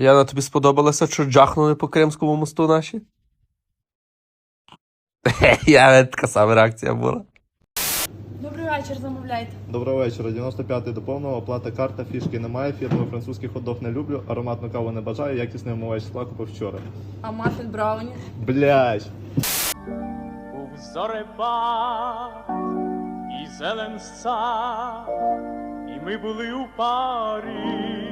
Яна, тобі сподобалося, що джахнули по Кримському мосту наші? Я така сама реакція була. Добрий вечір, замовляйте. Доброго вечора. 95-й до повного, оплата карта, фішки немає, фірмовий французький хот-дог не люблю, ароматну каву не бажаю, якісний омивач скла купив вчора. А мафін брауні? Блять! Був зорепад і зелен сад, і ми були у парі.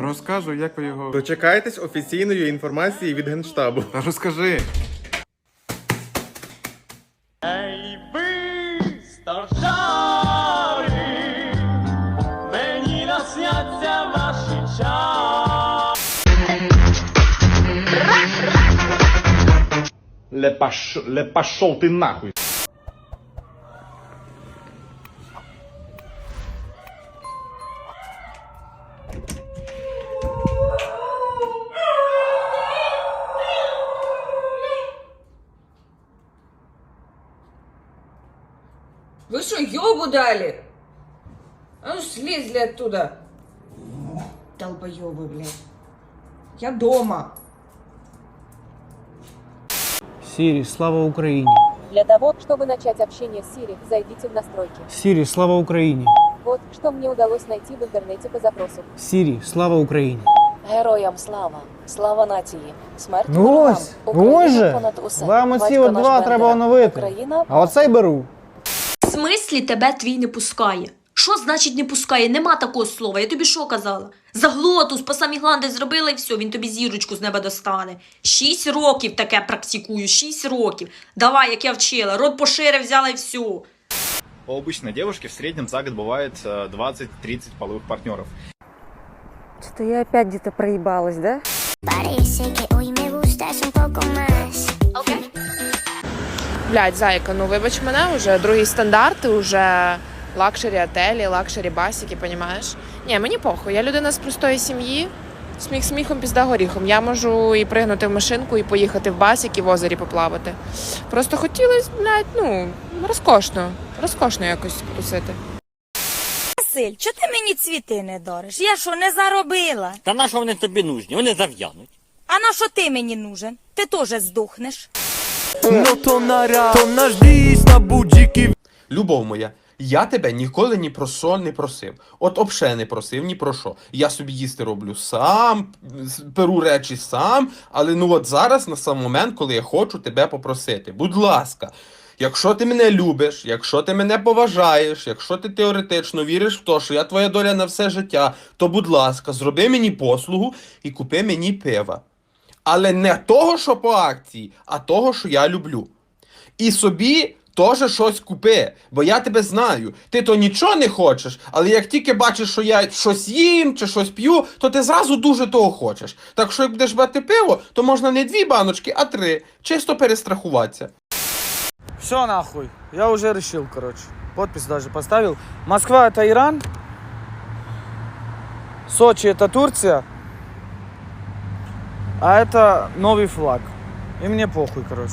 Розкажу, як ви його. Дочекайтесь офіційної інформації від Генштабу. Та розкажи. Ей ви, стожари, мені насняться ваші чари. Le, паш... Le пошел ты нахуй. Вы что, ёбу дали? А ну слезли оттуда. Долбоёбы, блядь. Я дома. Сири, слава Украине. Для того, чтобы начать общение с Siri, зайдите в настройки. Сири, слава Украине. Вот что мне удалось найти в интернете по запросу. Сири, слава Україні. Героям слава, слава нації, смерть Ну ворогам. ось, Україна боже, понад усе. вам оці Батько от наш два Бендера. треба оновити. Україна А оцей беру. В смислі тебе твій не пускає? Що значить не пускає? Нема такого слова. Я тобі що казала? Заглотус по самі гланди зробила і все, він тобі зірочку з неба достане. Шість років таке практикую, шість років. Давай, як я вчила, рот пошире взяла і все. У обычной девушки в среднем за год бывает э, 20-30 половых партнеров. Что я опять где-то проебалась, да? Parece que hoy me gustas un poco más. Блядь, зайка, ну вибач мене, уже другий стандарт, уже лакшері отелі, лакшері басики, понімаєш? Ні, мені похуй, я людина з простої сім'ї. Сміх сміхом, пізда горіхом. Я можу і пригнути в машинку, і поїхати в басик, і в озері поплавати. Просто хотілося, блядь, ну, розкошно, розкошно якось тусити. Василь, чого ти мені цвіти не дариш? Я що, не заробила? Та на що вони тобі нужні? Вони зав'януть. А на що ти мені нужен? Ти теж здохнеш. Любов моя, я тебе ніколи ні про що не просив. От обше не просив ні про що. Я собі їсти роблю сам, беру речі сам, але ну от зараз на сам момент, коли я хочу тебе попросити. Будь ласка, якщо ти мене любиш, якщо ти мене поважаєш, якщо ти теоретично віриш в те, що я твоя доля на все життя, то будь ласка, зроби мені послугу і купи мені пива. Але не того, що по акції, а того, що я люблю. І собі теж щось купи, бо я тебе знаю. Ти то нічого не хочеш, але як тільки бачиш, що я щось їм чи щось п'ю, то ти зразу дуже того хочеш. Так що як будеш брати пиво, то можна не дві баночки, а три. Чисто перестрахуватися. Все нахуй. Я уже решил, короче. Подпись даже поставил. Москва это Иран. Сочи это Турция. А это новый флаг. И мне похуй, короче.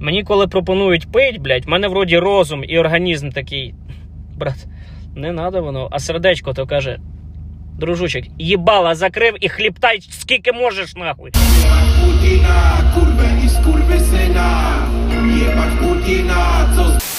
Мені коли пропонують пить, блядь, в мене вроді розум і організм такий. Брат, не надо воно, а сердечко то каже. Дружочек, їбала закрив і хліптай скільки можеш нахуй. Putina, kurwę i skurwysyna. Jebać Putina, co z...